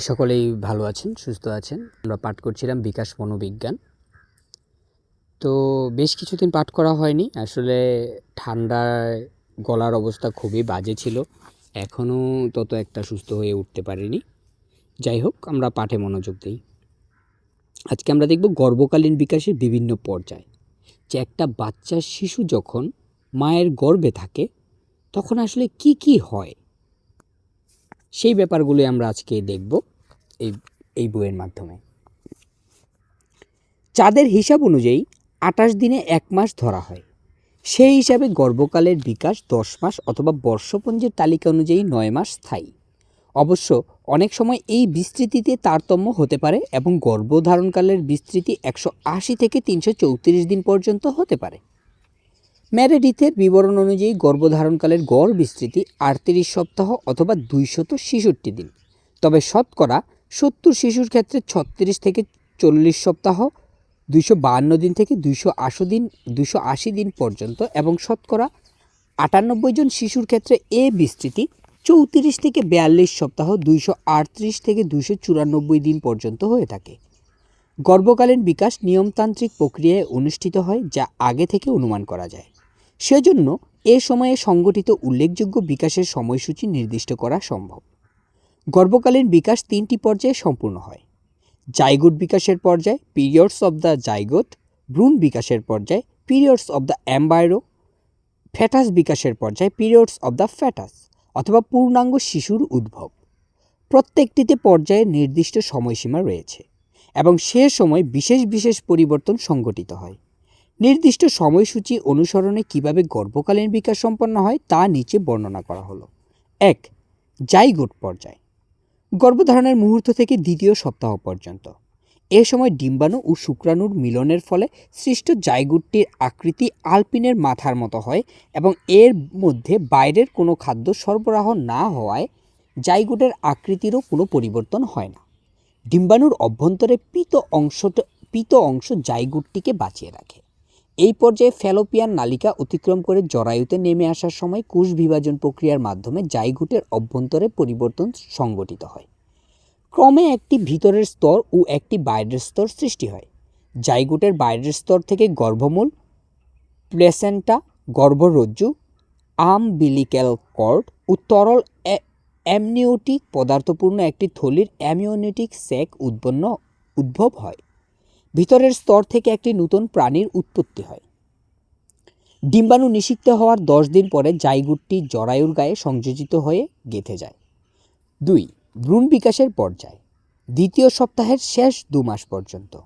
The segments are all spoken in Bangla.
সকলেই ভালো আছেন, সুস্থ আছেন। আমরা পাঠ করছিলাম বিকাশ মনোবিজ্ঞান। তো বেশ কিছুদিন পাঠ করা হয়নি। আসলে ঠান্ডায় গলার অবস্থা খুবই বাজে ছিল। এখনও তত একটা সুস্থ হয়ে উঠতে পারিনি। যাই হোক, আমরা পাঠে মনোযোগ দিই। আজকে আমরা দেখব গর্ভকালীন বিকাশের বিভিন্ন পর্যায়। যে একটা বাচ্চা শিশু যখন মায়ের গর্ভে থাকে, তখন আসলে কি কি হয়? সেই ব্যাপারগুলো আমরা আজকে দেখব এই এই বইয়ের মাধ্যমে। চাঁদের হিসাব অনুযায়ী আঠাশ দিনে এক মাস ধরা হয়। সেই হিসাবে গর্ভকালের বিকাশ দশ মাস অথবা বর্ষপঞ্জের তালিকা অনুযায়ী নয় মাস স্থায়ী। অবশ্য অনেক সময় এই বিস্তৃতিতে তারতম্য হতে পারে এবং গর্ভধারণকালের বিস্তৃতি একশো আশি থেকে তিনশো চৌত্রিশ দিন পর্যন্ত হতে পারে। ম্যারেডিথের বিবরণ অনুযায়ী গর্ভধারণকালের গড় বিস্তৃতি আটত্রিশ সপ্তাহ অথবা দুইশত ছেষট্টি দিন। তবে শতকরা সত্তর শিশুর ক্ষেত্রে ছত্রিশ থেকে চল্লিশ সপ্তাহ, দুইশো বাহান্ন দিন থেকে দুইশো আশি দিন, দুইশো আশি দিন পর্যন্ত এবং শতকরা আটানব্বই জন শিশুর ক্ষেত্রে এ বিস্তৃতি চৌত্রিশ থেকে বিয়াল্লিশ সপ্তাহ, দুইশো আটত্রিশ থেকে দুইশো চুরানব্বই দিন পর্যন্ত হয়ে থাকে। গর্ভকালীন বিকাশ নিয়মতান্ত্রিক প্রক্রিয়ায় অনুষ্ঠিত হয়, যা আগে থেকে অনুমান করা যায়। সেজন্য এ সময়ে সংগঠিত উল্লেখযোগ্য বিকাশের সময়সূচি নির্দিষ্ট করা সম্ভব। গর্ভকালীন বিকাশ তিনটি পর্যায়ে সম্পূর্ণ হয়। জাইগোট বিকাশের পর্যায়, পিরিয়ডস অব দ্য জাইগোট ভ্রূণ বিকাশের পর্যায়, periods of the embryo foetus বিকাশের পর্যায়, পিরিয়ডস অব দ্য ফ্যাটাস অথবা পূর্ণাঙ্গ শিশুর উদ্ভব। প্রত্যেকটিতে পর্যায়ে নির্দিষ্ট সময়সীমা রয়েছে এবং সে সময় বিশেষ বিশেষ পরিবর্তন সংঘটিত হয়। নির্দিষ্ট সময়সূচি অনুসরণে কীভাবে গর্ভকালীন বিকাশ সম্পন্ন হয় তা নিচে বর্ণনা করা হলো। এক, জাইগোট পর্যায়। গর্ভধারণের মুহূর্ত থেকে দ্বিতীয় সপ্তাহ পর্যন্ত। এ সময় ডিম্বাণু ও শুক্রাণুর মিলনের ফলে সৃষ্ট জাইগুটটির আকৃতি আলপিনের মাথার মতো হয় এবং এর মধ্যে বাইরের কোনো খাদ্য সরবরাহ না হওয়ায় জাইগুটের আকৃতিরও কোনো পরিবর্তন হয় না। ডিম্বাণুর অভ্যন্তরে পিত অংশটা পিত অংশ জাইগুটটিকে বাঁচিয়ে রাখে। এই পর্যায়ে ফ্যালোপিয়ান নালিকা অতিক্রম করে জরায়ুতে নেমে আসার সময় কোষ বিভাজন প্রক্রিয়ার মাধ্যমে জাইগুটের অভ্যন্তরে পরিবর্তন সংঘটিত হয়। ক্রমে একটি ভিতরের স্তর ও একটি বাইরের স্তর সৃষ্টি হয়। জাইগুটের বাইরের স্তর থেকে গর্ভমূল, প্লেসেন্টা, গর্ভরজ্জু, আমবিলিক্যাল কর্ড ও তরল অ্যামনিওটিক পদার্থপূর্ণ একটি থলির অ্যামিওনিটিক স্যাক উৎপন্ন, উদ্ভব হয়। ভিতরের স্তর থেকে একটি নতুন প্রাণীর উৎপত্তি হয়। ডিম্বাণু নিষিক্ত হওয়ার দশ দিন পরে জাইগুটটি জরায়ুর গায়ে সংযোজিত হয়ে গেঁথে যায়। দুই, ভ্রূণ বিকাশের পর্যায়। দ্বিতীয় সপ্তাহের শেষ দু মাস পর্যন্ত।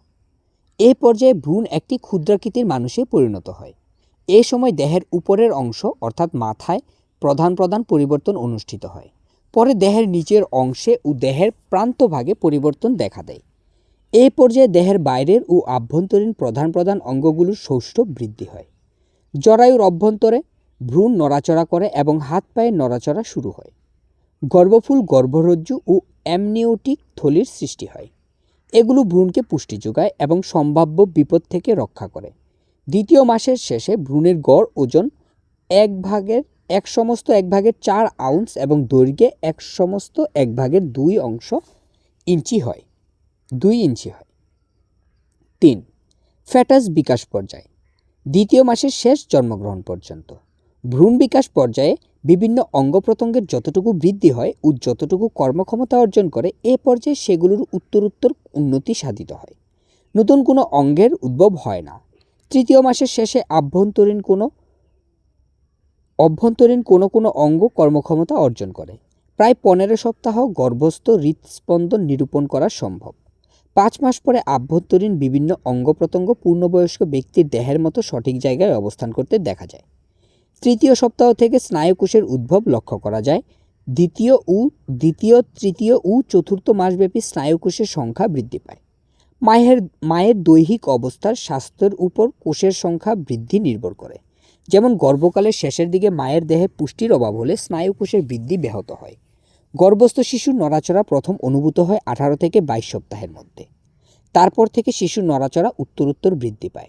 এ পর্যায়ে ভ্রূণ একটি ক্ষুদ্রাকৃতির মানুষে পরিণত হয়। এ সময় দেহের উপরের অংশ, অর্থাৎ মাথায়, প্রধান প্রধান পরিবর্তন অনুষ্ঠিত হয়। পরে দেহের নিচের অংশে ও দেহের প্রান্তভাগে পরিবর্তন দেখা দেয়। এই পর্যায়ে দেহের বাইরের ও আভ্যন্তরীণ প্রধান প্রধান অঙ্গগুলোর সৌষ্ঠব বৃদ্ধি হয়। জরায়ুর অভ্যন্তরে ভ্রূণ নড়াচড়া করে এবং হাত পায়ের নড়াচড়া শুরু হয়। গর্ভফুল গর্ভরজ্জু ও অ্যামনিওটিক থলির সৃষ্টি হয়। এগুলো ভ্রূণকে পুষ্টি যোগায় এবং সম্ভাব্য বিপদ থেকে রক্ষা করে। দ্বিতীয় মাসের শেষে ভ্রূণের গড় ওজন এক ভাগের এক সমস্ত এক ভাগের চার আউন্স এবং দৈর্ঘ্যে এক সমস্ত এক ভাগের দুই অংশ ইঞ্চি হয়। দুই ইঞ্চি হয়। তিন, ফ্যাটাস বিকাশ পর্যায়। দ্বিতীয় মাসের শেষ জন্মগ্রহণ পর্যন্ত। ভ্রূণ বিকাশ পর্যায়ে বিভিন্ন অঙ্গ প্রত্যঙ্গের যতটুকু বৃদ্ধি হয় ও যতটুকু কর্মক্ষমতা অর্জন করে, এ পর্যায়ে সেগুলোর উত্তরোত্তর উন্নতি সাধিত হয়। নতুন কোনো অঙ্গের উদ্ভব হয় না। তৃতীয় মাসের শেষে আভ্যন্তরীণ কোনো, অভ্যন্তরীণ কোনো কোনো অঙ্গ কর্মক্ষমতা অর্জন করে। প্রায় পনেরো সপ্তাহ গর্ভস্থ হৃৎস্পন্দন নিরূপণ করা সম্ভব। পাঁচ মাস পরে আভ্যন্তরীণ বিভিন্ন অঙ্গ প্রত্যঙ্গ পূর্ণবয়স্ক ব্যক্তির দেহের মতো সঠিক জায়গায় অবস্থান করতে দেখা যায়। তৃতীয় সপ্তাহ থেকে স্নায়ুকোষের উদ্ভব লক্ষ্য করা যায়। দ্বিতীয় ও দ্বিতীয়, তৃতীয় ও চতুর্থ মাসব্যাপী স্নায়ুকোষের সংখ্যা বৃদ্ধি পায়। মায়ের মায়ের দৈহিক অবস্থার স্বাস্থ্যের উপর কোষের সংখ্যা বৃদ্ধি নির্ভর করে। যেমন গর্ভকালের শেষের দিকে মায়ের দেহে পুষ্টির অভাব হলে স্নায়ুকোষের বৃদ্ধি ব্যাহত হয়। গর্ভস্থ শিশুর নড়াচড়া প্রথম অনুভূত হয় আঠারো থেকে বাইশ সপ্তাহের মধ্যে। তারপর থেকে শিশুর নড়াচড়া উত্তরোত্তর বৃদ্ধি পায়।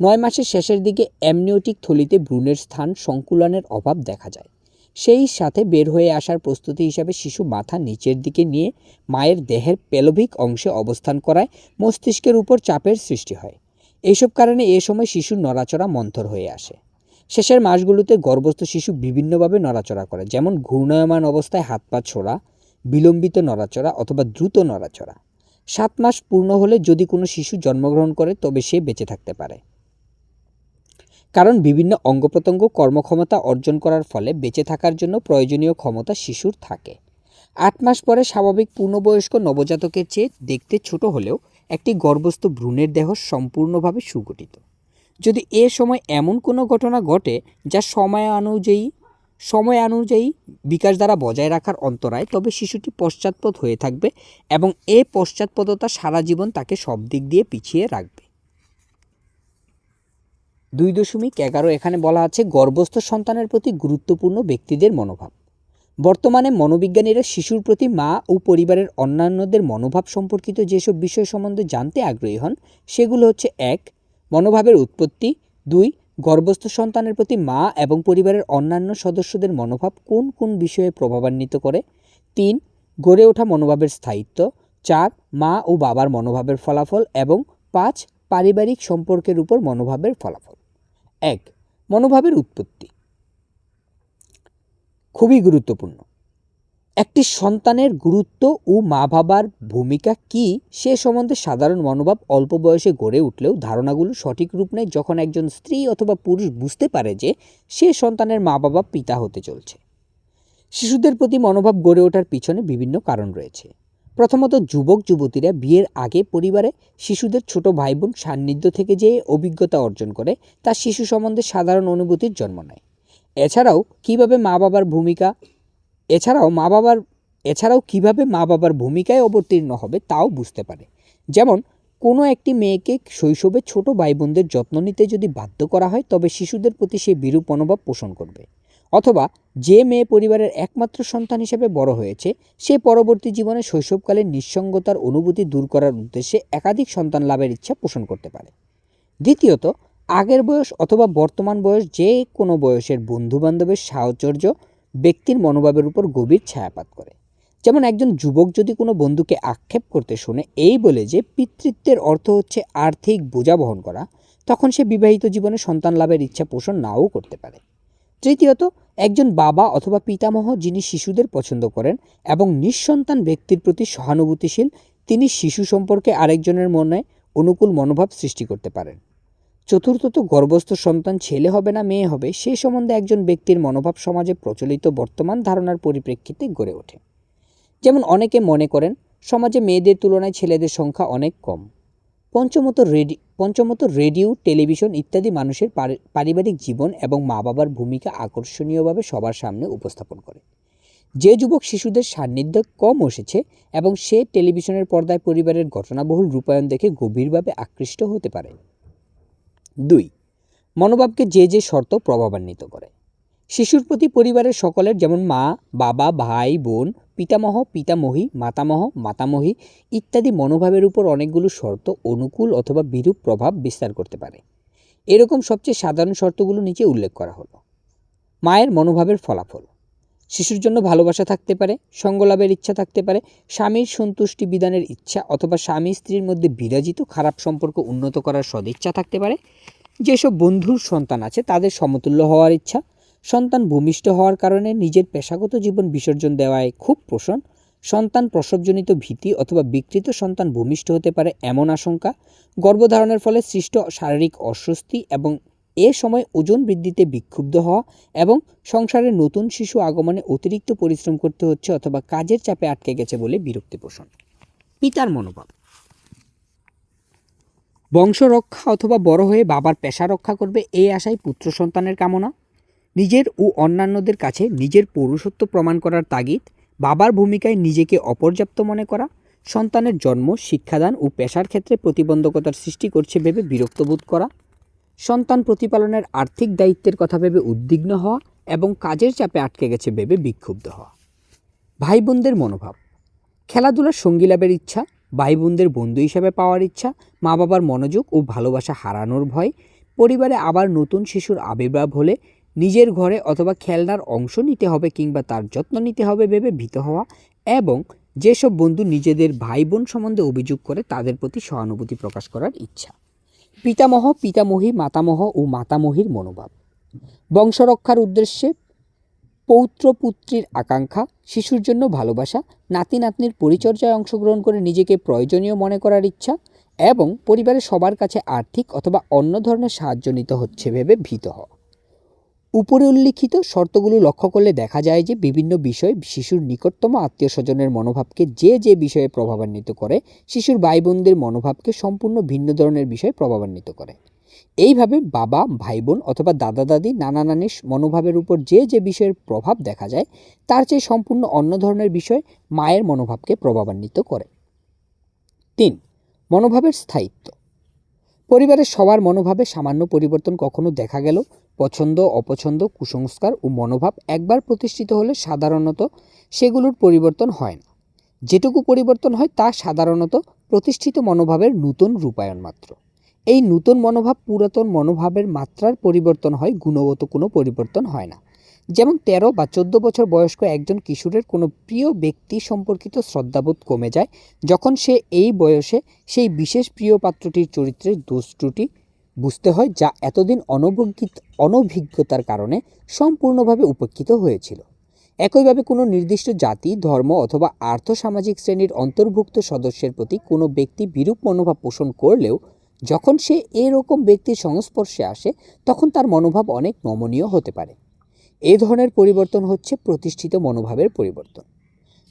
নয় মাসের শেষের দিকে অ্যামনিওটিক থলিতে ভ্রূণের স্থান সংকুলনের অভাব দেখা যায়। সেই সাথে বের হয়ে আসার প্রস্তুতি হিসাবে শিশু মাথা নিচের দিকে নিয়ে মায়ের দেহের পেলভিক অংশে অবস্থান করায় মস্তিষ্কের উপর চাপের সৃষ্টি হয়। এইসব কারণে এ সময় শিশুর নড়াচড়া মন্থর হয়ে আসে। শেষের মাসগুলোতে গর্ভস্থ শিশু বিভিন্নভাবে নড়াচড়া করে, যেমন ঘূর্ণায়মান অবস্থায় হাত পা ছোড়া, বিলম্বিত নড়াচড়া অথবা দ্রুত নড়াচড়া। সাত মাস পূর্ণ হলে যদি কোনো শিশু জন্মগ্রহণ করে, তবে সে বেঁচে থাকতে পারে। কারণ বিভিন্ন অঙ্গ প্রত্যঙ্গ কর্মক্ষমতা অর্জন করার ফলে বেঁচে থাকার জন্য প্রয়োজনীয় ক্ষমতা শিশুর থাকে। আট মাস পরে স্বাভাবিক পূর্ণবয়স্ক নবজাতকের চেয়ে দেখতে ছোট হলেও একটি গর্ভস্থ ভ্রূণের দেহ সম্পূর্ণভাবে সুগঠিত। যদি এ সময় এমন কোনো ঘটনা ঘটে যা সময়ানুযায়ী সময়ানুযায়ী বিকাশ দ্বারা বজায় রাখার অন্তরায়, তবে শিশুটি পশ্চাৎপদ হয়ে থাকবে এবং এ পশ্চাৎপদতা সারা জীবন তাকে সব দিক দিয়ে পিছিয়ে রাখবে। দুই দশমিক এগারো এখানে বলা আছে, গর্ভস্থ সন্তানের প্রতি গুরুত্বপূর্ণ ব্যক্তিদের মনোভাব। বর্তমানে মনোবিজ্ঞানীরা শিশুর প্রতি মা ও পরিবারের অন্যান্যদের মনোভাব সম্পর্কিত যেসব বিষয় সম্বন্ধে জানতে আগ্রহী হন, সেগুলো হচ্ছে, এক মনোভাবের উৎপত্তি। দুই, গর্ভস্থ সন্তানের প্রতি মা এবং পরিবারের অন্যান্য সদস্যদের মনোভাব কোন কোন বিষয়ে প্রভাবান্বিত করে? তিন, গড়ে ওঠা মনোভাবের স্থায়িত্ব। চার, মা ও বাবার মনোভাবের ফলাফল। এবং পাঁচ, পারিবারিক সম্পর্কের উপর মনোভাবের ফলাফল। এক, মনোভাবের উৎপত্তি। খুবই গুরুত্বপূর্ণ। একটি সন্তানের গুরুত্ব ও মা বাবার ভূমিকা কি সে সম্বন্ধে সাধারণ মনোভাব অল্প বয়সে গড়ে উঠলেও ধারণাগুলো সঠিক রূপ নেয় যখন একজন স্ত্রী অথবা পুরুষ বুঝতে পারে যে সে সন্তানের মা বাবা পিতা হতে চলছে। শিশুদের প্রতি মনোভাব গড়ে ওঠার পিছনে বিভিন্ন কারণ রয়েছে। প্রথমত, যুবক, যুবতীরা বিয়ের আগে পরিবারে শিশুদের ছোট ভাই বোন সান্নিধ্য থেকে যে অভিজ্ঞতা অর্জন করে তা শিশু সম্বন্ধে সাধারণ অনুভূতির জন্ম নেয়। এছাড়াও, কীভাবে মা বাবার ভূমিকা এছাড়াও মা বাবার, এছাড়াও কীভাবে মা বাবার ভূমিকায় অবতীর্ণ হবে তাও বুঝতে পারে। যেমন, কোনো একটি মেয়েকে শৈশবে ছোট ভাই বোনদের যত্ন নিতে যদি বাধ্য করা হয়, তবে শিশুদের প্রতি সে বিরূপ মনোভাব পোষণ করবে। অথবা, যে মেয়ে পরিবারের একমাত্র সন্তান হিসেবে বড় হয়েছে, সে পরবর্তী জীবনে শৈশবকালের নিঃসঙ্গতার অনুভূতি দূর করার উদ্দেশ্যে একাধিক সন্তান লাভের ইচ্ছা পোষণ করতে পারে। দ্বিতীয়ত, আগের বয়স অথবা বর্তমান বয়স যে কোনো বয়সের বন্ধুবান্ধবের সাহচর্য ব্যক্তির মনোভাবের উপর গভীর ছায়াপাত করে। যেমন একজন যুবক যদি কোনো বন্ধুকে আক্ষেপ করতে শোনে এই বলে যে পিতৃত্বের অর্থ হচ্ছে আর্থিক বোঝা বহন করা, তখন সে বিবাহিত জীবনে সন্তান লাভের ইচ্ছা পোষণ নাও করতে পারে। তৃতীয়ত, একজন বাবা অথবা পিতামহ যিনি শিশুদের পছন্দ করেন এবং নিঃসন্তান ব্যক্তির প্রতি সহানুভূতিশীল, তিনি শিশু সম্পর্কে আরেকজনের মনে অনুকূল মনোভাব সৃষ্টি করতে পারেন। চতুর্থত গর্ভস্থ সন্তান, ছেলে হবে না, মেয়ে হবে, সে সম্বন্ধে একজন ব্যক্তির মনোভাব সমাজে প্রচলিত বর্তমান ধারণার পরিপ্রেক্ষিতে গড়ে ওঠে। যেমন অনেকে মনে করেন, সমাজে মেয়েদের তুলনায় ছেলেদের সংখ্যা অনেক কম। পঞ্চমত রেডি, পঞ্চমত রেডিও, টেলিভিশন ইত্যাদি মানুষের পারিবারিক জীবন এবং মা বাবার ভূমিকা আকর্ষণীয়ভাবে সবার সামনে উপস্থাপন করে। যে যুবক শিশুদের সান্নিধ্য কম এসেছে এবং সে টেলিভিশনের পর্দায় পরিবারের ঘটনাবহুল রূপায়ণ দেখে গভীরভাবে আকৃষ্ট হতে পারে। দুই, মনোভাবকে যে যে শর্ত প্রভাবান্বিত করে। শিশুর প্রতি পরিবারের সকলের যেমন মা, বাবা, ভাই, বোন, পিতামহ, পিতামহী, মাতামহ, মাতামহী ইত্যাদি মনোভাবের উপর অনেকগুলো শর্ত অনুকূল অথবা বিরূপ প্রভাব বিস্তার করতে পারে। এরকম সবচেয়ে সাধারণ শর্তগুলো নিচে উল্লেখ করা হলো। মায়ের মনোভাবের ফলাফল। শিশুর জন্য ভালোবাসা থাকতে পারে, সঙ্গলাভের ইচ্ছা থাকতে পারে, স্বামীর সন্তুষ্টি বিধানের ইচ্ছা অথবা স্বামী স্ত্রীর মধ্যে বিরাজিত খারাপ সম্পর্ক উন্নত করার সদিচ্ছা থাকতে পারে। যেসব বন্ধুর সন্তান আছে, তাদের সমতুল্য হওয়ার ইচ্ছা, সন্তান ভূমিষ্ঠ হওয়ার কারণে নিজের পেশাগত জীবন বিসর্জন দেওয়ায় খুব পোষণ সন্তান প্রসবজনিত ভীতি অথবা বিকৃত সন্তান ভূমিষ্ঠ হতে পারে এমন আশঙ্কা, গর্ভধারণের ফলে সৃষ্ট শারীরিক অস্বস্তি এবং এ সময় ওজন বৃদ্ধিতে বিক্ষুব্ধ হওয়া এবং সংসারে নতুন শিশু আগমনে অতিরিক্ত পরিশ্রম করতে হচ্ছে অথবা কাজের চাপে আটকে গেছে বলে বিরক্তি পোষণ। পিতার মনোভাব বংশ রক্ষা অথবা বড় হয়ে বাবার পেশা রক্ষা করবে এই আশায় পুত্র সন্তানের কামনা। নিজের ও অন্যান্যদের কাছে নিজের পৌরুষত্ব প্রমাণ করার তাগিদ, বাবার ভূমিকায় নিজেকে অপর্যাপ্ত মনে করা, সন্তানের জন্ম, শিক্ষাদান ও পেশার ক্ষেত্রে প্রতিবন্ধকতার সৃষ্টি করছে ভেবে বিরক্তবোধ করা। সন্তান প্রতিপালনের আর্থিক দায়িত্বের কথা ভেবে উদ্বিগ্ন হওয়া এবং কাজের চাপে আটকে গেছে ভেবে বিক্ষুব্ধ হওয়া। ভাই বোনদের মনোভাব। খেলাধুলার সঙ্গী লাভের ইচ্ছা ভাই বোনদের বন্ধু হিসাবে পাওয়ার ইচ্ছা মা বাবার মনোযোগ ও ভালোবাসা হারানোর ভয়, পরিবারে আবার নতুন শিশুর আবির্ভাব হলে নিজের ঘরে অথবা খেলনার অংশ নিতে হবে কিংবা তার যত্ন নিতে হবে ভেবে ভীত হওয়া এবং যেসব বন্ধু নিজেদের ভাই বোন সম্বন্ধে অভিযোগ করে তাদের প্রতি সহানুভূতি প্রকাশ করার ইচ্ছা। পিতামহ, পিতামহী, মাতামহ ও মাতামহীর মনোভাব। বংশরক্ষার উদ্দেশ্যে পৌত্র পুত্রীর আকাঙ্ক্ষা, শিশুর জন্য ভালোবাসা নাতি নাতনির পরিচর্যায় অংশগ্রহণ করে নিজেকে প্রয়োজনীয় মনে করার ইচ্ছা এবং পরিবারের সবার কাছে আর্থিক অথবা অন্য ধরনের সাহায্য নিতে হচ্ছে ভেবে ভীত হওয়া উপরে উল্লিখিত শর্তগুলো লক্ষ্য করলে দেখা যায় যে বিভিন্ন বিষয় শিশুর নিকটতম আত্মীয় স্বজনের মনোভাবকে যে যে বিষয়ে প্রভাবান্বিত করে, শিশুর ভাই বোনদের মনোভাবকে সম্পূর্ণ ভিন্ন ধরনের বিষয় প্রভাবান্বিত করে। এইভাবে বাবা ভাই বোন অথবা দাদা, দাদি, নানা নানির মনোভাবের উপর যে যে বিষয়ের প্রভাব দেখা যায়, তার চেয়ে সম্পূর্ণ অন্য ধরনের বিষয় মায়ের মনোভাবকে প্রভাবান্বিত করে। তিন, মনোভাবের স্থায়িত্ব। পরিবারের সবার মনোভাবে সামান্য পরিবর্তন কখনো দেখা গেল। পছন্দ, অপছন্দ, কুসংস্কার ও মনোভাব একবার প্রতিষ্ঠিত হলে সাধারণত সেগুলোর পরিবর্তন হয় না। যেটুকু পরিবর্তন হয় তা সাধারণত প্রতিষ্ঠিত মনোভাবের নূতন রূপায়ণ মাত্র। এই নূতন মনোভাব পুরাতন মনোভাবের মাত্রার পরিবর্তন হয়, গুণগত কোনো পরিবর্তন হয় না। যেমন তেরো বা চোদ্দ বছর বয়স্ক একজন কিশোরের কোনো প্রিয় ব্যক্তি সম্পর্কিত শ্রদ্ধাবোধ কমে যায়। যখন সে এই বয়সে সেই বিশেষ প্রিয় পাত্রটির চরিত্রের দোষ ত্রুটি বুঝতে হয়, যা এতদিন অনভিজ্ঞিত অনভিজ্ঞতার কারণে সম্পূর্ণভাবে উপেক্ষিত হয়েছিল। একইভাবে কোনো নির্দিষ্ট জাতি, ধর্ম অথবা আর্থসামাজিক শ্রেণির অন্তর্ভুক্ত সদস্যের প্রতি কোনো ব্যক্তি বিরূপ মনোভাব পোষণ করলেও, যখন সে এরকম ব্যক্তির সংস্পর্শে আসে, তখন তার মনোভাব অনেক নমনীয় হতে পারে। এ ধরনের পরিবর্তন হচ্ছে প্রতিষ্ঠিত মনোভাবের পরিবর্তন।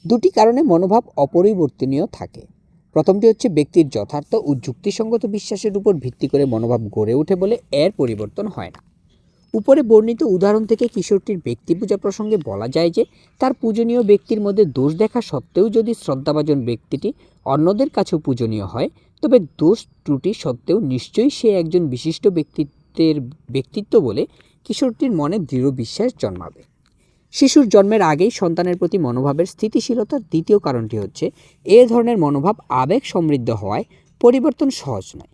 দুটি কারণে মনোভাব অপরিবর্তনীয় থাকে। প্রথমটি হচ্ছে ব্যক্তির যথার্থ ও যুক্তিসঙ্গত বিশ্বাসের উপর ভিত্তি করে মনোভাব গড়ে ওঠে বলে এর পরিবর্তন হয় না। উপরে বর্ণিত উদাহরণ থেকে কিশোরটির ব্যক্তি পূজা প্রসঙ্গে বলা যায় যে, তার পূজনীয় ব্যক্তির মধ্যে দোষ দেখা সত্ত্বেও যদি শ্রদ্ধাভাজন ব্যক্তিটি অন্যদের কাছেও পূজনীয় হয়, তবে দোষ ত্রুটি সত্ত্বেও নিশ্চয়ই সে একজন বিশিষ্ট ব্যক্তিত্বের ব্যক্তিত্ব বলে কিশোরটির মনে দৃঢ় বিশ্বাস জন্মাবে। শিশুর জন্মের আগেই সন্তানের প্রতি মনোভাবের স্থিতিশীলতার দ্বিতীয় কারণটি হচ্ছে, এ ধরনের মনোভাব আবেগ সমৃদ্ধ হওয়ায় পরিবর্তন সহজ নয়।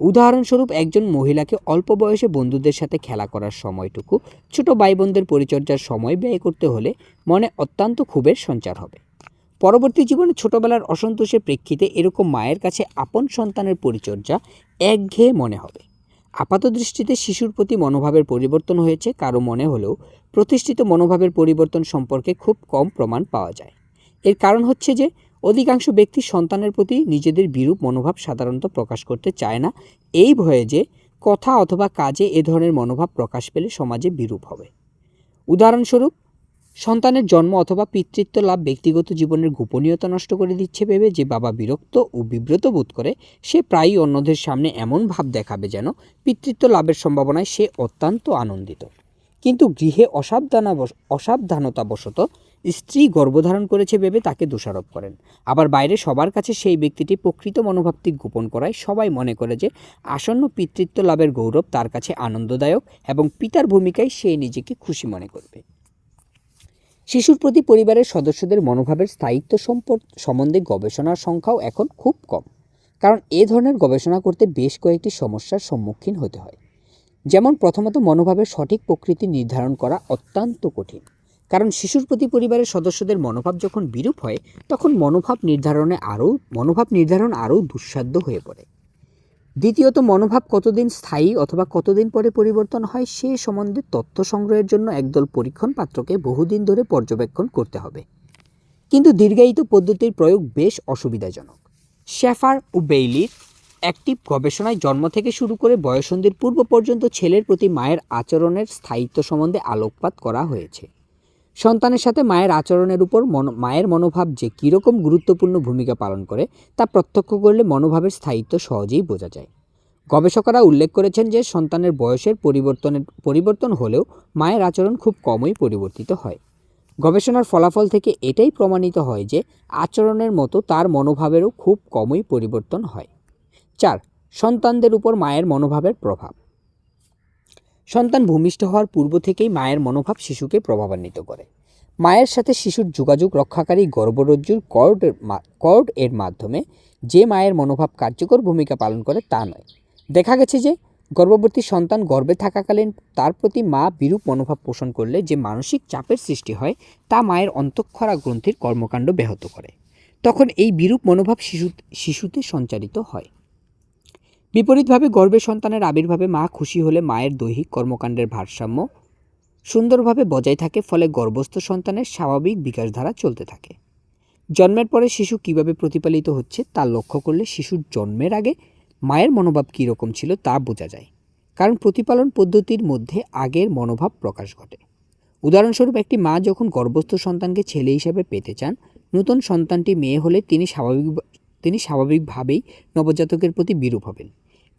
উদাহরণস্বরূপ, একজন মহিলাকে অল্প বয়সে বন্ধুদের সাথে খেলা করার সময়টুকু, ছোট ভাই বোনদের পরিচর্যার সময় ব্যয় করতে হলে মনে অত্যন্ত ক্ষোভের সঞ্চার হবে। পরবর্তী জীবনে ছোটবেলার অসন্তোষের প্রেক্ষিতে এরকম মায়ের কাছে আপন সন্তানের পরিচর্যা একঘেয়ে মনে হবে। আপাত দৃষ্টিতে শিশুর প্রতি মনোভাবের পরিবর্তন হয়েছে, কারও মনে হলেও প্রতিষ্ঠিত মনোভাবের পরিবর্তন সম্পর্কে খুব কম প্রমাণ পাওয়া যায়। এর কারণ হচ্ছে যে, অধিকাংশ ব্যক্তি সন্তানের প্রতি নিজেদের বিরূপ মনোভাব সাধারণত প্রকাশ করতে চায় না। এই ভয়ে যে, কথা অথবা কাজে এ ধরনের মনোভাব প্রকাশ পেলে সমাজে বিরূপ হবে। উদাহরণস্বরূপ সন্তানের জন্ম অথবা পিতৃত্ব লাভ ব্যক্তিগত জীবনের গোপনীয়তা নষ্ট করে দিচ্ছে ভেবে যে বাবা বিরক্ত ও বিব্রত বোধ করে, সে প্রায়ই অন্যদের সামনে এমন ভাব দেখাবে যেন পিতৃত্ব লাভের সম্ভাবনায় সে অত্যন্ত আনন্দিত। কিন্তু গৃহে অসাবধানা অসাবধানতাবশত স্ত্রী গর্ভধারণ করেছে ভেবে তাকে দোষারোপ করেন। আবার বাইরে সবার কাছে সেই ব্যক্তিটি প্রকৃত মনোভাবটি গোপন করায় সবাই মনে করে যে আসন্ন পিতৃত্ব লাভের গৌরব তার কাছে আনন্দদায়ক এবং পিতার ভূমিকায় সে নিজেকে খুশি মনে করবে। শিশুর প্রতি পরিবারের সদস্যদের মনোভাবের স্থায়িত্ব সম্পর্ক সম্বন্ধে গবেষণার সংখ্যাও এখন খুব কম। কারণ এ ধরনের গবেষণা করতে বেশ কয়েকটি সমস্যার সম্মুখীন হতে হয়। যেমন প্রথমত, মনোভাবের সঠিক প্রকৃতি নির্ধারণ করা অত্যন্ত কঠিন। কারণ শিশুর প্রতি পরিবারের সদস্যদের মনোভাব যখন বিরূপ হয়, তখন মনোভাব নির্ধারণে আরও মনোভাব নির্ধারণ আরও দুঃসাধ্য হয়ে পড়ে। দ্বিতীয়ত, মনোভাব কতদিন স্থায়ী অথবা কতদিন পরে পরিবর্তন হয় সে সম্বন্ধে তথ্য সংগ্রহের জন্য একদল পরীক্ষণ পাত্রকে বহুদিন ধরে পর্যবেক্ষণ করতে হবে। কিন্তু দীর্ঘায়িত পদ্ধতির প্রয়োগ বেশ অসুবিধাজনক। শেফার ও বেইলির একটি গবেষণায় জন্ম থেকে শুরু করে বয়সন্ধির পূর্ব পর্যন্ত ছেলের প্রতি মায়ের আচরণের স্থায়িত্ব সম্বন্ধে আলোকপাত করা হয়েছে। সন্তানের সাথে মায়ের আচরণের উপর মনো, মায়ের মনোভাব যে কীরকম গুরুত্বপূর্ণ ভূমিকা পালন করে, তা প্রত্যক্ষ করলে মনোভাবের স্থায়িত্ব সহজেই বোঝা যায়। গবেষকরা উল্লেখ করেছেন যে সন্তানের বয়সের পরিবর্তনের, পরিবর্তন হলেও মায়ের আচরণ খুব কমই পরিবর্তিত হয়। গবেষণার ফলাফল থেকে এটাই প্রমাণিত হয় যে আচরণের মতো তার মনোভাবেরও খুব কমই পরিবর্তন হয়। চার, সন্তানদের উপর মায়ের মনোভাবের প্রভাব। সন্তান ভূমিষ্ঠ হওয়ার পূর্ব থেকেই মায়ের মনোভাব শিশুকে প্রভাবান্বিত করে। মায়ের সাথে শিশুর যোগাযোগ রক্ষাকারী গর্ভরজ্জুর কর্ড কর্ড এর মাধ্যমে যে মায়ের মনোভাব কার্যকর ভূমিকা পালন করে তা নয়। দেখা গেছে যে, গর্ভবতী সন্তান গর্ভে থাকাকালীন তার প্রতি মা বিরূপ মনোভাব পোষণ করলে যে মানসিক চাপের সৃষ্টি হয়, তা মায়ের অন্তঃক্ষরা গ্রন্থির কর্মকাণ্ড ব্যাহত করে। তখন এই বিরূপ মনোভাব শিশু শিশুতে সঞ্চারিত হয়। বিপরীতভাবে গর্ভের সন্তানের আবির্ভাবে মা খুশি হলে মায়ের দৈহিক কর্মকাণ্ডের ভারসাম্য সুন্দরভাবে বজায় থাকে, ফলে গর্ভস্থ সন্তানের স্বাভাবিক বিকাশধারা চলতে থাকে। জন্মের পরে শিশু কীভাবে প্রতিপালিত হচ্ছে তা লক্ষ্য করলে শিশুর জন্মের আগে মায়ের মনোভাব কী রকম ছিল তা বোঝা যায়। কারণ প্রতিপালন পদ্ধতির মধ্যে আগের মনোভাব প্রকাশ ঘটে। উদাহরণস্বরূপ, একটি মা যখন গর্ভস্থ সন্তানকে ছেলে হিসাবে পেতে চান, নতুন সন্তানটি মেয়ে হলে তিনি স্বাভাবিক তিনি স্বাভাবিকভাবেই নবজাতকের প্রতি বিরূপ হবেন।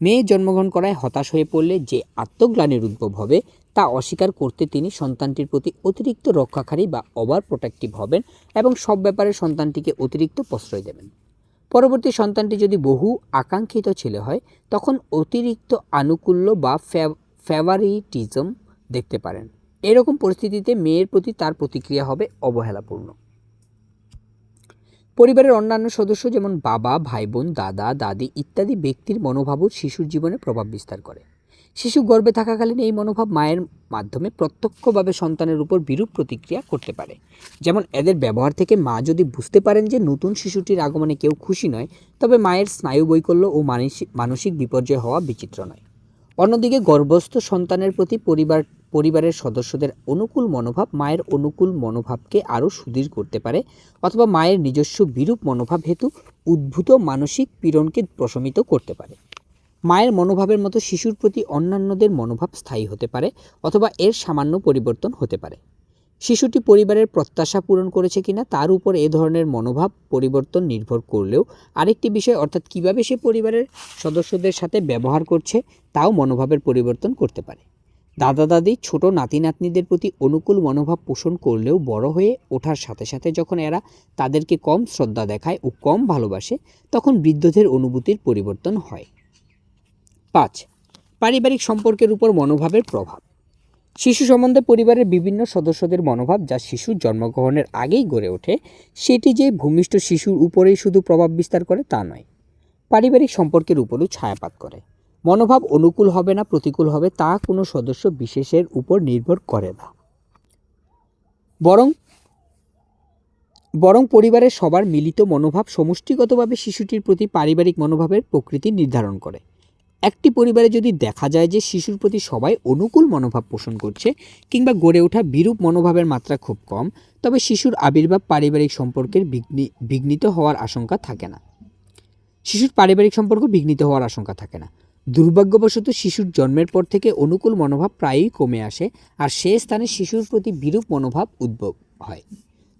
মেয়ে জন্মগ্রহণ করায় হতাশ হয়ে পড়লে যে আত্মগ্লানির উদ্ভব হবে, তা অস্বীকার করতে তিনি সন্তানটির প্রতি অতিরিক্ত রক্ষাকারী বা ওভার প্রোটেক্টিভ হবেন এবং সব ব্যাপারে সন্তানটিকে অতিরিক্ত প্রশ্রয় দেবেন। পরবর্তী সন্তানটি যদি বহু আকাঙ্ক্ষিত ছেলে হয়, তখন অতিরিক্ত আনুকূল্য বা ফেভারিটিজম দেখতে পারেন। এরকম পরিস্থিতিতে মেয়ের প্রতি তার প্রতিক্রিয়া হবে অবহেলাপূর্ণ। পরিবারের অন্যান্য সদস্য যেমন বাবা ভাই বোন দাদা, দাদি ইত্যাদি ব্যক্তির মনোভাবও শিশুর জীবনে প্রভাব বিস্তার করে। শিশু গর্ভে থাকাকালীন এই মনোভাব মায়ের মাধ্যমে প্রত্যক্ষভাবে সন্তানের উপর বিরূপ প্রতিক্রিয়া করতে পারে। যেমন এদের ব্যবহার থেকে মা যদি বুঝতে পারেন যে নতুন শিশুটির আগমনে কেউ খুশি নয়, তবে মায়ের স্নায়ু বৈকল্য ও মানসিক মানসিক বিপর্যয় হওয়া বিচিত্র নয়। অন্যদিকে গর্ভস্থ সন্তানের প্রতি পরিবার পরিবারের সদস্যদের অনুকূল মনোভাব মায়ের অনুকূল মনোভাবকে আরও সুদৃঢ় করতে পারে অথবা মায়ের নিজস্ব বিরূপ মনোভাব হেতু উদ্ভূত মানসিক পীড়নকে প্রশমিত করতে পারে। মায়ের মনোভাবের মতো শিশুর প্রতি অন্যান্যদের মনোভাব স্থায়ী হতে পারে অথবা এর সামান্য পরিবর্তন হতে পারে। শিশুটি পরিবারের প্রত্যাশা পূরণ করেছে কিনা তার উপর এ ধরনের মনোভাব পরিবর্তন নির্ভর করলেও আরেকটি বিষয়, অর্থাৎ কীভাবে সে পরিবারের সদস্যদের সাথে ব্যবহার করছে, তাও মনোভাবের পরিবর্তন করতে পারে। দাদা দাদি ছোট নাতি নাতনিদের প্রতি অনুকূল মনোভাব পোষণ করলেও বড় হয়ে ওঠার সাথে সাথে যখন এরা তাদেরকে কম শ্রদ্ধা দেখায় ও কম ভালোবাসে, তখন বৃদ্ধদের অনুভূতির পরিবর্তন হয়। পাঁচ, পারিবারিক সম্পর্কের উপর মনোভাবের প্রভাব। শিশু সম্বন্ধে পরিবারের বিভিন্ন সদস্যদের মনোভাব যা শিশুর জন্মগ্রহণের আগেই গড়ে ওঠে, সেটি যে ভূমিষ্ঠ শিশুর উপরেই শুধু প্রভাব বিস্তার করে তা নয়, পারিবারিক সম্পর্কের উপরও ছায়াপাত করে। মনোভাব অনুকূল হবে না, প্রতিকূল হবে, তা কোনো সদস্য বিশেষের উপর নির্ভর করে না। বরং বরং পরিবারের সবার মিলিত মনোভাব সমষ্টিগতভাবে শিশুটির প্রতি পারিবারিক মনোভাবের প্রকৃতি নির্ধারণ করে। একটি পরিবারে যদি দেখা যায় যে শিশুর প্রতি সবাই অনুকূল মনোভাব পোষণ করছে কিংবা গড়ে ওঠা বিরূপ মনোভাবের মাত্রা খুব কম, তবে শিশুর আবির্ভাব পারিবারিক সম্পর্কের বিঘ্নি, বিঘ্নিত হওয়ার আশঙ্কা থাকে না। শিশুর পারিবারিক সম্পর্ক বিঘ্নিত হওয়ার আশঙ্কা থাকে না। দুর্ভাগ্যবশত শিশুর জন্মের পর থেকে অনুকূল মনোভাব প্রায়ই কমে আসে আর সে স্থানে শিশুর প্রতি বিরূপ মনোভাব উদ্ভব হয়।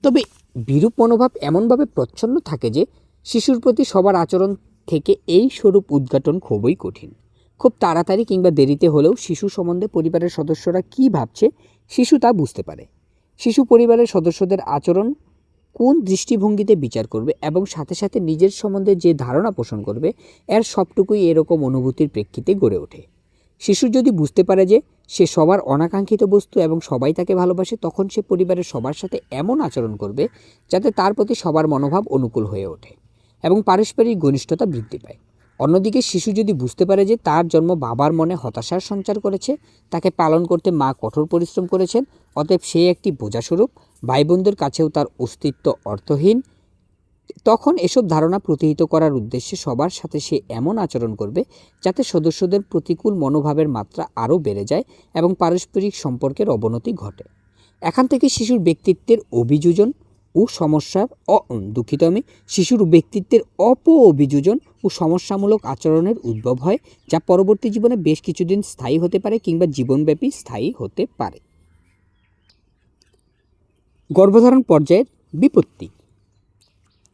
তবে বিরূপ মনোভাব এমনভাবে প্রচ্ছন্ন থাকে যে শিশুর প্রতি সবার আচরণ থেকে এই স্বরূপ উদ্ঘাটন খুবই কঠিন। খুব তাড়াতাড়ি কিংবা দেরিতে হলেও শিশু সম্বন্ধে পরিবারের সদস্যরা কী ভাবছে শিশু তা বুঝতে পারে। শিশু পরিবারের সদস্যদের আচরণ কোন দৃষ্টিভঙ্গিতে বিচার করবে এবং সাথে সাথে নিজের সম্বন্ধে যে ধারণা পোষণ করবে, এর সবটুকুই এরকম অনুভূতির প্রেক্ষিতে গড়ে ওঠে। শিশু যদি বুঝতে পারে যে সে সবার অনাকাঙ্ক্ষিত বস্তু এবং সবাই তাকে ভালোবাসে, তখন সে পরিবারের সবার সাথে এমন আচরণ করবে যাতে তার প্রতি সবার মনোভাব অনুকূল হয়ে ওঠে এবং পারস্পরিক ঘনিষ্ঠতা বৃদ্ধি পায়। অন্যদিকে শিশু যদি বুঝতে পারে যে তার জন্ম বাবার মনে হতাশার সঞ্চার করেছে, তাকে পালন করতে মা কঠোর পরিশ্রম করেছেন, অতএব সে একটি বোঝাস্বরূপ ভাই বোনদের কাছেও তার অস্তিত্ব অর্থহীন। তখন এসব ধারণা প্রতিহিত করার উদ্দেশ্যে সবার সাথে সে এমন আচরণ করবে যাতে সদস্যদের প্রতিকূল মনোভাবের মাত্রা আরও বেড়ে যায় এবং পারস্পরিক সম্পর্কের অবনতি ঘটে। এখান থেকে শিশুর ব্যক্তিত্বের অভিযোজন ও সমস্যার অ দুঃখিত আমি, শিশুর ব্যক্তিত্বের অপ অভিযোজন ও সমস্যামূলক আচরণের উদ্ভব হয়, যা পরবর্তী জীবনে বেশ কিছুদিন স্থায়ী হতে পারে কিংবা জীবনব্যাপী স্থায়ী হতে পারে। গর্ভধারণ পর্যায়ের বিপত্তি।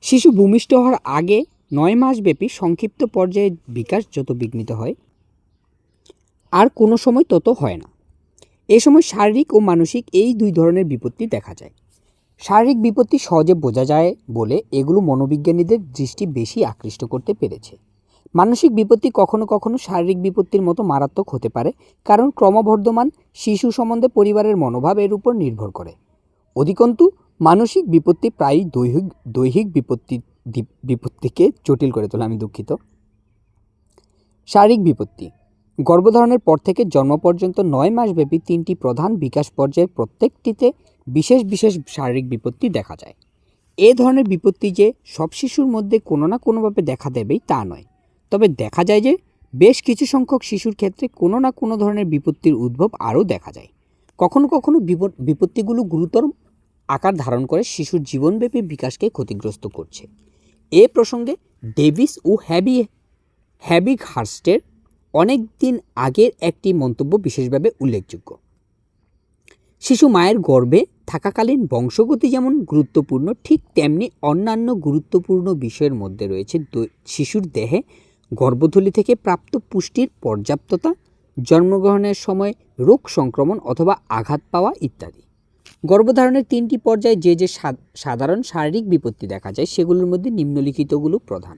শিশু ভূমিষ্ঠ হওয়ার আগে নয় মাস ব্যাপী সংক্ষিপ্ত পর্যায়ে বিকাশ যত বিঘ্নিত হয়, আর কোনো সময় তত হয় না। এ সময় শারীরিক ও মানসিক এই দুই ধরনের বিপত্তি দেখা যায়। শারীরিক বিপত্তি সহজে বোঝা যায় বলে এগুলো মনোবিজ্ঞানীদের দৃষ্টি বেশি আকৃষ্ট করতে পেরেছে। মানসিক বিপত্তি কখনো কখনো শারীরিক বিপত্তির মতো মারাত্মক হতে পারে, কারণ ক্রমবর্ধমান শিশু সম্বন্ধে পরিবারের মনোভাব এর উপর নির্ভর করে। অধিকন্তু, মানসিক বিপত্তি প্রায়ই দৈহিক দৈহিক বিপত্তি বিপত্তিকে জটিল করে তোলে, আমি দুঃখিত। শারীরিক বিপত্তি, গর্ভধারণের পর থেকে জন্ম পর্যন্ত নয় মাসব্যাপী তিনটি প্রধান বিকাশ পর্যায়ের প্রত্যেকটিতে বিশেষ বিশেষ শারীরিক বিপত্তি দেখা যায়। এ ধরনের বিপত্তি যে সব শিশুর মধ্যে কোনো না কোনোভাবে দেখা দেবেই তা নয়। তবে দেখা যায় যে বেশ কিছু সংখ্যক শিশুর ক্ষেত্রে কোনো না কোনো ধরনের বিপত্তির উদ্ভব আরও দেখা যায়। কখনো কখনো বিপত্তিগুলো গুরুতর আকার ধারণ করে শিশুর জীবনব্যাপী বিকাশকে ক্ষতিগ্রস্ত করছে। এ প্রসঙ্গে ডেভিস ও হ্যাবি হ্যাবিগ হার্স্টের অনেক দিন আগের একটি মন্তব্য বিশেষভাবে উল্লেখযোগ্য। শিশু মায়ের গর্ভে থাকাকালীন বংশগতি যেমন গুরুত্বপূর্ণ, ঠিক তেমনি অন্যান্য গুরুত্বপূর্ণ বিষয়ের মধ্যে রয়েছে শিশুর দেহে গর্ভথলি থেকে প্রাপ্ত পুষ্টির পর্যাপ্ততা, জন্মগ্রহণের সময় রোগ সংক্রমণ অথবা আঘাত পাওয়া ইত্যাদি। গর্ভধারণের তিনটি পর্যায়ে যে যে সাধারণ শারীরিক বিপত্তি দেখা যায়, সেগুলোর মধ্যে নিম্নলিখিতগুলো প্রধান।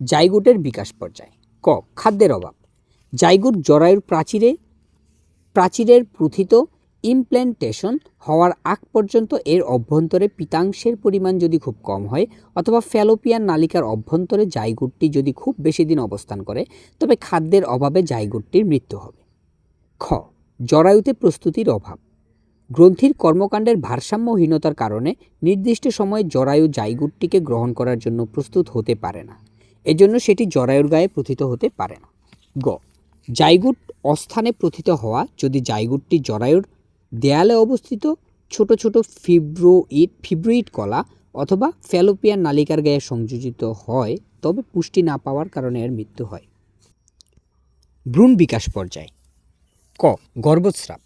জাইগোটের বিকাশ পর্যায়। ক, খাদ্যের অভাব। জাইগোট জরায়ুর প্রাচীরে, প্রাচীরের প্রথিত ইমপ্ল্যান্টেশন হওয়ার আগ পর্যন্ত এর অভ্যন্তরে পিতাংশের পরিমাণ যদি খুব কম হয় অথবা ফ্যালোপিয়ান নালিকার অভ্যন্তরে জাইগুটটি যদি খুব বেশি দিন অবস্থান করে, তবে খাদ্যের অভাবে জাইগুটটির মৃত্যু হবে। খ, জরায়ুতে প্রস্তুতির অভাব। গ্রন্থির কর্মকাণ্ডের ভারসাম্যহীনতার কারণে নির্দিষ্ট সময়ে জরায়ু জাইগুটটিকে গ্রহণ করার জন্য প্রস্তুত হতে পারে না। এজন্য সেটি জরায়ুর গায়ে প্রথিত হতে পারে না। গ। জাইগুট অস্থানে প্রথিত হওয়া যদি জাইগুটটি জরায়ুর দেয়ালে অবস্থিত ছোট ছোট ফিব্রোইড ফিব্রোইড কলা অথবা ফ্যালোপিয়ান নালিকার গায়ে সংযোজিত হয়, তবে পুষ্টি না পাওয়ার কারণে এর মৃত্যু হয়। ভ্রূণ বিকাশ পর্যায়। ক। গর্ভস্রাব।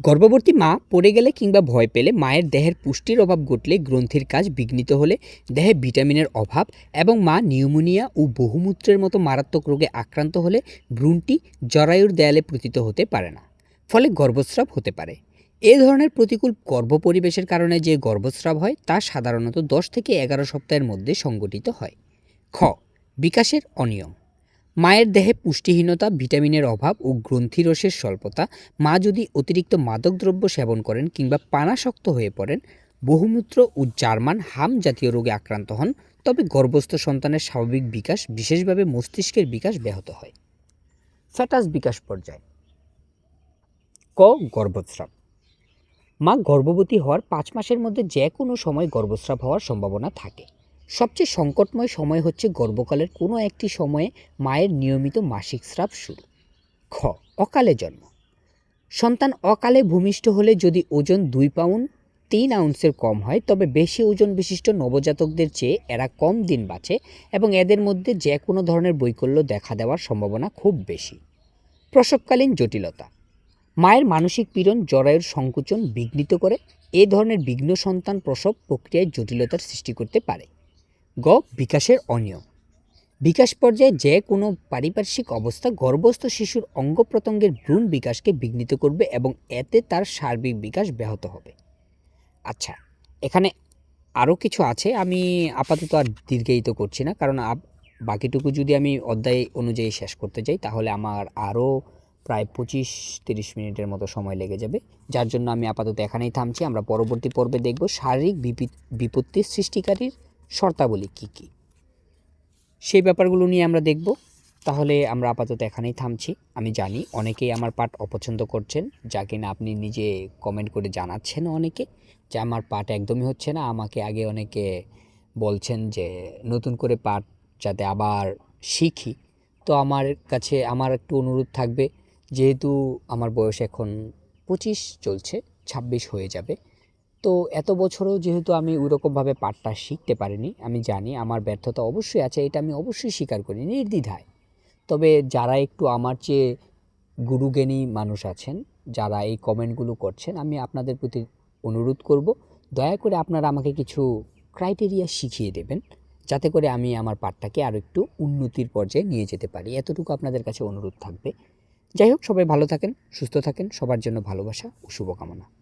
গর্ভবতী মা পড়ে গেলে কিংবা ভয় পেলে মায়ের দেহের পুষ্টির অভাব ঘটলে গ্রন্থির কাজ বিঘ্নিত হলে দেহে ভিটামিনের অভাব এবং মা নিউমোনিয়া ও বহুমূত্রের মতো মারাত্মক রোগে আক্রান্ত হলে ভ্রূণটি জরায়ুর দেয়ালে প্রতীত হতে পারে না, ফলে গর্ভস্রাব হতে পারে। এ ধরনের প্রতিকূল গর্ভ পরিবেশের কারণে যে গর্ভস্রাব হয় তা সাধারণত দশ থেকে এগারো সপ্তাহের মধ্যে সংগঠিত হয়। খ, বিকাশের অনিয়ম। মায়ের দেহে পুষ্টিহীনতা, ভিটামিনের অভাব ও গ্রন্থিরসের স্বল্পতা, মা যদি অতিরিক্ত মাদকদ্রব্য সেবন করেন কিংবা পানাসক্ত হয়ে পড়েন, বহুমূত্র ও জার্মান হাম জাতীয় রোগে আক্রান্ত হন, তবে গর্ভস্থ সন্তানের স্বাভাবিক বিকাশ বিশেষভাবে মস্তিষ্কের বিকাশ ব্যাহত হয়। ফ্যাটাস বিকাশ পর্যায়। ক. গর্ভস্রাব। মা গর্ভবতী হওয়ার পাঁচ মাসের মধ্যে যে কোনো সময় গর্ভস্রাব হওয়ার সম্ভাবনা থাকে। সবচেয়ে সংকটময় সময় হচ্ছে গর্ভকালের কোনো একটি সময়ে মায়ের নিয়মিত মাসিক স্রাব শুরু। খ, অকালে জন্ম। সন্তান অকালে ভূমিষ্ঠ হলে যদি ওজন দুই পাউন্ড তিন আউন্সের কম হয়, তবে বেশি ওজন বিশিষ্ট নবজাতকদের চেয়ে এরা কম দিন বাঁচে এবং এদের মধ্যে যে কোনো ধরনের বৈকল্য দেখা দেওয়ার সম্ভাবনা খুব বেশি। প্রসবকালীন জটিলতা। মায়ের মানসিক পীড়ন, জরায়ুর সংকুচন বিঘ্নিত করে এ ধরনের বিঘ্ন সন্তান প্রসব প্রক্রিয়ায় জটিলতার সৃষ্টি করতে পারে। গ, বিকাশের অনিয়ম। বিকাশ পর্যায়ে যে কোনো পারিপার্শ্বিক অবস্থা গর্ভস্থ শিশুর অঙ্গ প্রত্যঙ্গের ভ্রূণ বিকাশকে বিঘ্নিত করবে এবং এতে তার সার্বিক বিকাশ ব্যাহত হবে। আচ্ছা এখানে আরও কিছু আছে, আমি আপাতত আর দীর্ঘায়িত করছি না, কারণ বাকিটুকু যদি আমি অধ্যায় অনুযায়ী শেষ করতে যাই, তাহলে আমার আরও প্রায় পঁচিশ তিরিশ মিনিটের মতো সময় লেগে যাবে। যার জন্য আমি আপাতত এখানেই থামছি, আমরা পরবর্তী পর্বে দেখব শারীরিক বিপি- বিপত্তির সৃষ্টিকারীর শর্তাবলী কী কী? সেই ব্যাপারগুলো নিয়ে আমরা দেখব। তাহলে আমরা আপাতত এখানেই থামছি। আমি জানি অনেকেই আমার পাঠ অপছন্দ করছেন, যা কিনা আপনি নিজে কমেন্ট করে জানাচ্ছেন অনেকে, যে আমার পাঠ একদমই হচ্ছে না। আমাকে আগে অনেকে বলছেন যে, নতুন করে পাঠ যাতে আবার শিখি। তো আমার কাছে আমার একটু অনুরোধ থাকবে, যেহেতু আমার বয়স এখন পঁচিশ, চলছে, ছাব্বিশ হয়ে যাবে। তো এত বছরও যেহেতু আমি ওইরকমভাবে পাঠটা শিখতে পারিনি, আমি জানি আমার ব্যর্থতা অবশ্যই আছে, এটা আমি অবশ্যই স্বীকার করি, নির্দ্বিধায়। তবে যারা একটু আমার চেয়ে গুরুজ্ঞানী মানুষ আছেন, যারা এই কমেন্টগুলো করছেন, আমি আপনাদের প্রতি অনুরোধ করব, দয়া করে আপনারা আমাকে কিছু ক্রাইটেরিয়া শিখিয়ে দেবেন, যাতে করে আমি আমার পাঠটাকে আরও একটু উন্নতির পর্যায়ে নিয়ে যেতে পারি। এতটুকু আপনাদের কাছে অনুরোধ থাকবে। যাই হোক, সবাই ভালো থাকেন, সুস্থ থাকেন, সবার জন্য ভালোবাসা ও শুভকামনা।